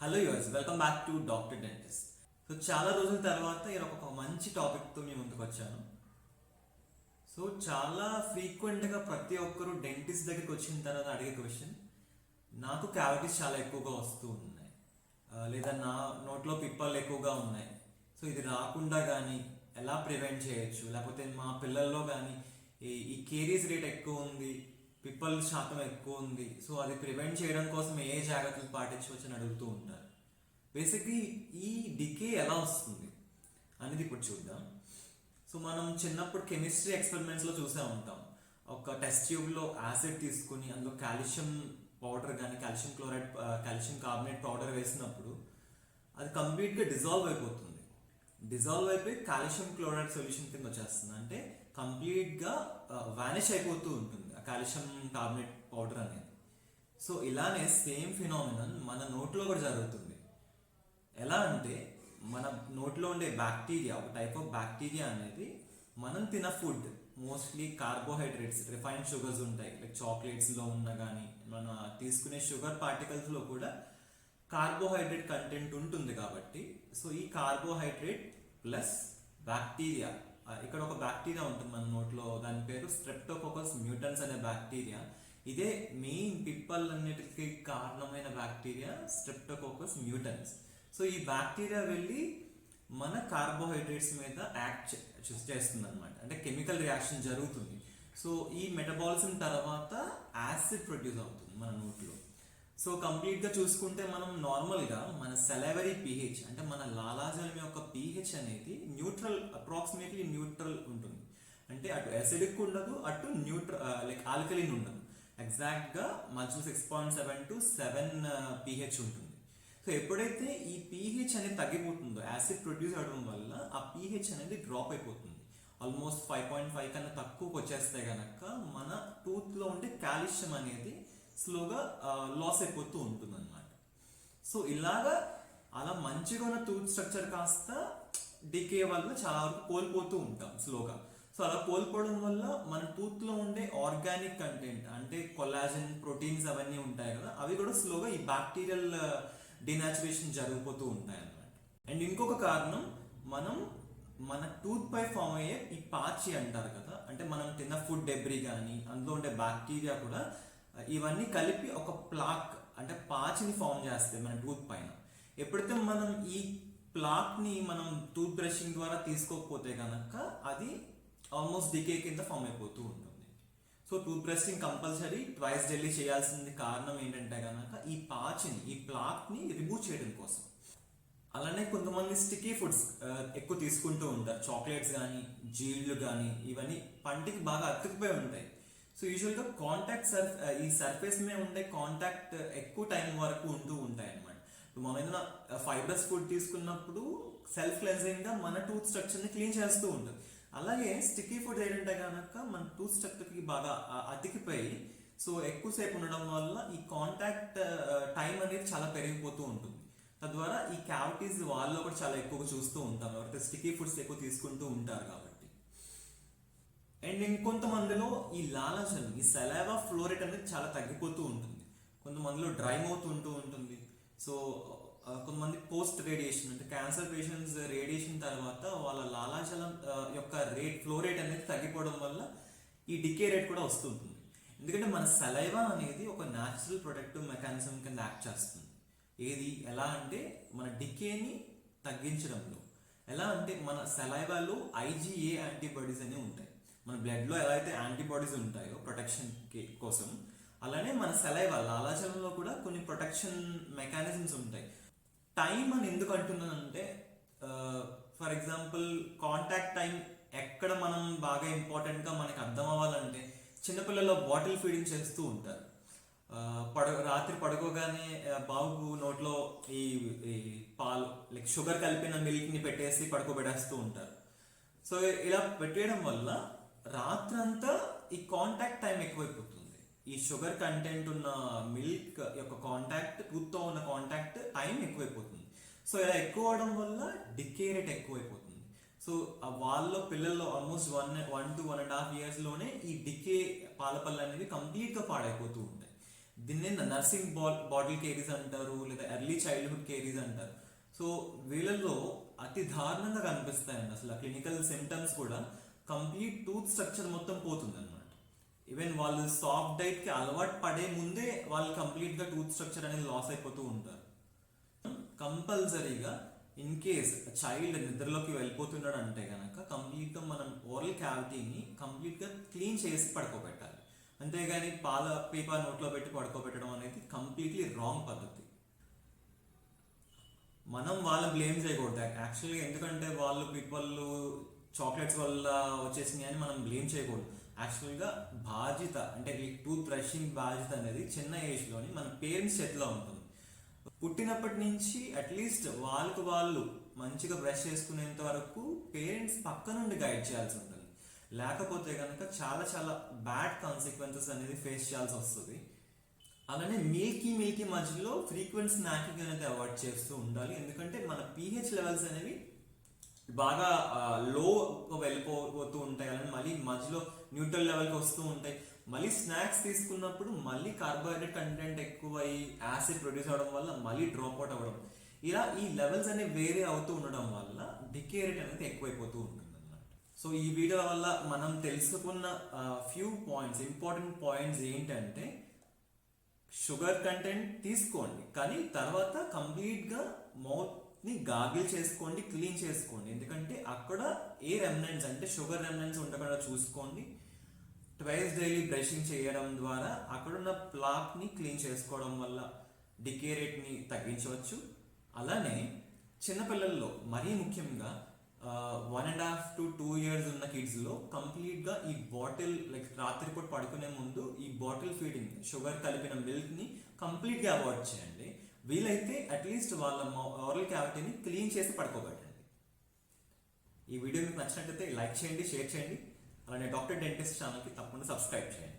Hello యోస్ welcome back to doctor dentist so చాలా రోజుల తర్వాత ఇలా ఒక మంచి టాపిక్తో మీ ముందుకు వచ్చాను. సో చాలా ఫ్రీక్వెంట్గా ప్రతి ఒక్కరు డెంటిస్ట్ దగ్గరికి వచ్చిన తర్వాత అడిగే క్వశ్చన్ నాకు క్యావిటీస్ చాలా ఎక్కువగా వస్తూ ఉన్నాయి. లేదా నా నోట్లో పిప్పలు ఎక్కువగా ఉన్నాయి. సో ఇది రాకుండా కానీ ఎలా ప్రివెంట్ చేయొచ్చు? లేకపోతే మా పిల్లల్లో కానీ ఈ ఈ కేరీస్ రేట్ ఎక్కువ ఉంది. పిప్పల్ శాతం ఎక్కువ ఉంది. సో అది ప్రివెంట్ చేయడం కోసం ఏ జాగ్రత్తలు పాటించవచ్చు అని అడుగుతూ ఉంటారు. బేసిక్లీ ఈ డికే ఎలా వస్తుంది అనేది ఇప్పుడు చూద్దాం. సో మనం చిన్నప్పుడు కెమిస్ట్రీ ఎక్స్పెరిమెంట్స్లో చూసే ఉంటాం. ఒక టెస్ట్ ట్యూబ్లో యాసిడ్ తీసుకుని అందులో కాల్షియం పౌడర్ కానీ calcium chloride calcium carbonate powder వేసినప్పుడు అది కంప్లీట్గా డిజాల్వ్ అయిపోతుంది. డిజాల్వ్ అయిపోయి కాల్షియం క్లోరైడ్ సొల్యూషన్ కింద వచ్చేస్తుంది. అంటే కంప్లీట్గా వానిష్ అయిపోతూ ఉంటుంది. కాల్షియం కార్బోనేట్ పౌడర్ అనేది. సో ఇలానే సేమ్ ఫినామినన్ మన నోట్లో కూడా జరుగుతుంది. ఎలా అంటే మన నోట్లో ఉండే బ్యాక్టీరియా ఒక టైప్ ఆఫ్ బ్యాక్టీరియా అనేది మనం తిన food mostly carbohydrates refined sugars ఉంటాయి. లైక్ చాక్లెట్స్లో ఉన్న కానీ మన తీసుకునే షుగర్ పార్టికల్స్లో కూడా కార్బోహైడ్రేట్ కంటెంట్ ఉంటుంది కాబట్టి సో ఈ కార్బోహైడ్రేట్ ప్లస్ బ్యాక్టీరియా ఇక్కడ ఒక బ్యాక్టీరియా ఉంటుంది మన నోట్లో దాని పేరు స్ట్రెప్టోకోకస్ మ్యూటన్స్ అనే బ్యాక్టీరియా ఇదే మెయిన్ పిప్పల్ అన్నిటికి కారణమైన బ్యాక్టీరియా స్ట్రెప్టోకోకస్ మ్యూటన్స్ సో ఈ బ్యాక్టీరియా వెళ్ళి మన కార్బోహైడ్రేట్స్ మీద యాక్ట్ చేస్తుంది అనమాట అంటే కెమికల్ రియాక్షన్ జరుగుతుంది. సో ఈ మెటబాలిజం తర్వాత యాసిడ్ ప్రొడ్యూస్ అవుతుంది మన నోట్లో. సో కంప్లీట్గా చూసుకుంటే మనం నార్మల్గా మన సెలవరీ పీహెచ్ అంటే మన లాలాజలం యొక్క పీహెచ్ అనేది న్యూట్రల్ అప్రాక్సిమేట్లీ న్యూట్రల్ ఉంటుంది. అంటే అటు అసిడిక్ ఉండదు అటు న్యూట్రల్ లైక్ ఆల్కలిన్ ఉండదు. ఎగ్జాక్ట్గా మధ్యలో six point seven to seven pH ఉంటుంది. సో ఎప్పుడైతే ఈ పీహెచ్ అనేది తగ్గిపోతుందో యాసిడ్ ప్రొడ్యూస్ అవడం వల్ల ఆ పీహెచ్ అనేది డ్రాప్ అయిపోతుంది. ఆల్మోస్ట్ ఫైవ్ పాయింట్ ఫైవ్ కన్నా తక్కువకి వచ్చేస్తే కనుక మన టూత్లో ఉండే కాల్షియం అనేది స్లోగా లాస్ అయిపోతూ ఉంటుంది అనమాట సో ఇలాగా అలా మంచిగా ఉన్న టూత్ స్ట్రక్చర్ కాస్త డికే వల్ల చాలా వరకు కోల్పోతూ ఉంటాం స్లోగా. సో అలా కోల్పోవడం వల్ల మన టూత్లో ఉండే ఆర్గానిక్ కంటెంట్ అంటే కొలాజన్ ప్రోటీన్స్ అవన్నీ ఉంటాయి కదా అవి కూడా స్లోగా ఈ బ్యాక్టీరియల్ డినాచురేషన్ జరిగిపోతూ ఉంటాయి అన్నమాట అండ్ ఇంకొక కారణం మనం మన టూత్ పై ఫామ్ అయ్యే ఈ పాచి అంటారు కదా అంటే మనం తిన్న ఫుడ్ డెబ్రీ కానీ అందులో ఉండే బ్యాక్టీరియా కూడా ఇవన్నీ కలిపి ఒక ప్లాక్ అంటే పాచిని ఫామ్ చేస్తాయి మన టూత్ పైన. ఎప్పుడైతే మనం ఈ ప్లాక్ని మనం టూత్ బ్రషింగ్ ద్వారా తీసుకోకపోతే కనుక అది ఆల్మోస్ట్ డికే కింద ఫామ్ అయిపోతూ ఉంటుంది. So tooth brushing compulsory twice daily చేయాల్సింది కారణం ఏంటంటే కనుక ఈ పాచిని ఈ ప్లాక్ని రిమూవ్ చేయడం కోసం. అలానే కొంతమంది స్టిక్కీ ఫుడ్స్ ఎక్కువ తీసుకుంటూ ఉంటారు. చాక్లెట్స్ కానీ జీళ్ళు కానీ ఇవన్నీ పంటికి బాగా అతుకుపోయి ఉంటాయి. సో యూజువల్గా కాంటాక్ట్ సర్ఫ్ ఈ సర్ఫేస్ మీద ఉండే కాంటాక్ట్ ఎక్కువ టైం వరకు ఉంటూ ఉంటాయి అనమాట మనం ఏదైనా uh, ఫైబరస్ ఫుడ్ తీసుకున్నప్పుడు సెల్ఫ్ క్లెన్జింగ్గా మన టూత్ స్ట్రక్చర్ని క్లీన్ చేస్తూ ఉంటుంది అలాగే స్టిక్కీ ఫుడ్ ఏంటంటే కనుక మన టూత్ స్ట్రక్చర్కి బాగా uh, అతికిపోయి సో ఎక్కువసేపు ఉండడం వల్ల ఈ కాంటాక్ట్ టైం uh, అనేది చాలా పెరిగిపోతూ ఉంటుంది. తద్వారా ఈ క్యావిటీస్ వాళ్ళలో కూడా చాలా ఎక్కువగా చూస్తూ ఉంటాం. ఎవరైతే స్టిక్కీ ఫుడ్స్ ఎక్కువ తీసుకుంటూ ఉంటారు కాబట్టి. అండ్ ఇంకొంతమందిలో ఈ లాలాజలం ఈ సెలావా ఫ్లోరేట్ అనేది చాలా తగ్గిపోతూ ఉంటుంది. కొంతమందిలో డ్రై మౌత్ ఉంటూ ఉంటుంది. సో కొంతమంది పోస్ట్ రేడియేషన్ అంటే క్యాన్సర్ పేషెంట్స్ రేడియేషన్ తర్వాత వాళ్ళ లాలాజలం యొక్క రేట్ ఫ్లో రేట్ అనేది తగ్గిపోవడం వల్ల ఈ డికే రేట్ కూడా వస్తుంటుంది. ఎందుకంటే మన సెలైవా అనేది ఒక న్యాచురల్ ప్రొటెక్టివ్ మెకానిజం కింద యాక్ట్ చేస్తుంది. ఏది ఎలా అంటే మన డికేని తగ్గించడంలో. ఎలా అంటే మన సెలైవాలో ఐజీఏ యాంటీబాడీస్ అనేవి ఉంటాయి. మన బ్లడ్లో ఎలా అయితే యాంటీబాడీస్ ఉంటాయో ప్రొటెక్షన్ కోసం అలానే మన సలైవా లాలాజలంలో కూడా కొన్ని ప్రొటెక్షన్ మెకానిజమ్స్ ఉంటాయి. టైం అని ఎందుకు అంటున్నానంటే ఫర్ ఎగ్జాంపుల్ కాంటాక్ట్ టైం ఎక్కడ మనం బాగా ఇంపార్టెంట్గా మనకి అర్థం అవ్వాలంటే చిన్నపిల్లల బాటిల్ ఫీడింగ్ చేస్తూ ఉంటారు. పడ రాత్రి పడుకోగానే బాబు నోట్లో ఈ ఈ పాలు లైక్ షుగర్ కలిపిన మిల్క్ని పెట్టేసి పడుకోబెడేస్తూ ఉంటారు. సో ఇలా పెట్టేయడం వల్ల రాత్రంతా ఈ కాంటాక్ట్ టైం ఎక్కువైపోతుంది. ఈ షుగర్ కంటెంట్ ఉన్న మిల్క్ యొక్క కాంటాక్ట్ టూత్తో ఉన్న కాంటాక్ట్ టైం ఎక్కువైపోతుంది. సో ఇలా ఎక్కువ అవడం వల్ల డికే రేట్ ఎక్కువైపోతుంది. సో వాళ్ళ వాళ్ళలో పిల్లల్లో almost one one to one and half ఇయర్స్లోనే ఈ డికే పాలపళ్ళు అనేవి కంప్లీట్గా పాడైపోతూ ఉంటాయి. దీన్ని నర్సింగ్ బా బాటిల్ కేరీస్ అంటారు లేదా ఎర్లీ చైల్డ్హుడ్ కేరీస్ అంటారు. సో వీళ్ళల్లో అతి దారుణంగా కనిపిస్తాయండి. అసలు క్లినికల్ సిమ్టమ్స్ కూడా కంప్లీట్ టూత్ స్ట్రక్చర్ మొత్తం పోతుంది అనమాట ఈవెన్ వాళ్ళు సాఫ్ట్ డైట్కి అలవాటు పడే ముందే వాళ్ళు కంప్లీట్గా టూత్ స్ట్రక్చర్ అనేది లాస్ అయిపోతూ ఉంటారు. కంపల్సరీగా ఇన్ కేస్ చైల్డ్ నిద్రలోకి వెళ్ళిపోతున్నాడు అంటే కనుక కంప్లీట్గా మనం ఓరల్ క్యావిటీని కంప్లీట్గా క్లీన్ చేసి పడుకోబెట్టాలి. అంతేగాని పాల పేపర్ నోట్లో పెట్టి పడుకోబెట్టడం అనేది కంప్లీట్లీ రాంగ్ పద్ధతి. మనం వాళ్ళని బ్లేమ్ చేయకూడదు. యాక్చువల్గా ఎందుకంటే వాళ్ళు పీపుల్ చాక్లెట్స్ వల్ల వచ్చేసినాయి అని మనం బ్లేమ్ చేయకూడదు. యాక్చువల్గా బాధ్యత అంటే ఈ టూత్ బ్రషింగ్ బాధ్యత అనేది చిన్న ఏజ్లోని మన పేరెంట్స్ చేతిలో ఉంటుంది. పుట్టినప్పటి నుంచి అట్లీస్ట్ వాళ్ళకు వాళ్ళు మంచిగా బ్రష్ చేసుకునేంత వరకు పేరెంట్స్ పక్క నుండి గైడ్ చేయాల్సి ఉంటుంది. లేకపోతే కనుక చాలా చాలా బ్యాడ్ కాన్సిక్వెన్సెస్ అనేది ఫేస్ చేయాల్సి వస్తుంది. అలానే మిల్కీ మిల్కీ మధ్యలో ఫ్రీక్వెంట్ స్నాకింగ్ అనేది అవాయిడ్ చేస్తూ ఉండాలి. ఎందుకంటే మన పీహెచ్ లెవెల్స్ అనేవి బాగా లో వెళ్ళిపోతూ ఉంటాయి అలానే మళ్ళీ మధ్యలో న్యూట్రల్ లెవెల్కి వస్తూ ఉంటాయి. మళ్ళీ స్నాక్స్ తీసుకున్నప్పుడు మళ్ళీ కార్బోహైడ్రేట్ కంటెంట్ ఎక్కువై యాసిడ్ ప్రొడ్యూస్ అవడం వల్ల మళ్ళీ డ్రాప్ అవుట్ అవ్వడం. ఇలా ఈ లెవెల్స్ అనేవి వేరే అవుతూ ఉండడం వల్ల డికే రేట్ అనేది ఎక్కువైపోతూ ఉంటుంది అన్నమాట సో ఈ వీడియో వల్ల మనం తెలుసుకున్న ఫ్యూ పాయింట్స్ ఇంపార్టెంట్ పాయింట్స్ ఏంటంటే షుగర్ కంటెంట్ తీసుకోండి. కానీ తర్వాత కంప్లీట్గా మౌత్ గాగిల్ చేసుకోండి క్లీన్ చేసుకోండి. ఎందుకంటే అక్కడ ఏ రెమినెంట్స్ అంటే షుగర్ రెమినెంట్స్ ఉండకుండా చూసుకోండి. ట్వైస్ డైలీ బ్రషింగ్ చేయడం ద్వారా అక్కడున్న ప్లాక్ని క్లీన్ చేసుకోవడం వల్ల డికే రేట్ని తగ్గించవచ్చు. అలానే చిన్నపిల్లల్లో మరీ ముఖ్యంగా one and half to two years ఉన్న కిడ్స్లో కంప్లీట్గా ఈ బాటిల్ లైక్ రాత్రిపూట పడుకునే ముందు ఈ బాటిల్ ఫీడింగ్ షుగర్ కలిపిన మిల్క్ని కంప్లీట్గా అవాయిడ్ చేయండి. వీలైతే అట్లీస్ట్ వాళ్ళ ఓరల్ క్యావిటీని క్లీన్ చేసి పడుకోబెట్టండి. ఈ వీడియో మీకు నచ్చినట్లయితే లైక్ చేయండి షేర్ చేయండి. అలానే డాక్టర్ డెంటిస్ట్ ఛానల్కి తప్పకుండా సబ్స్క్రైబ్ చేయండి.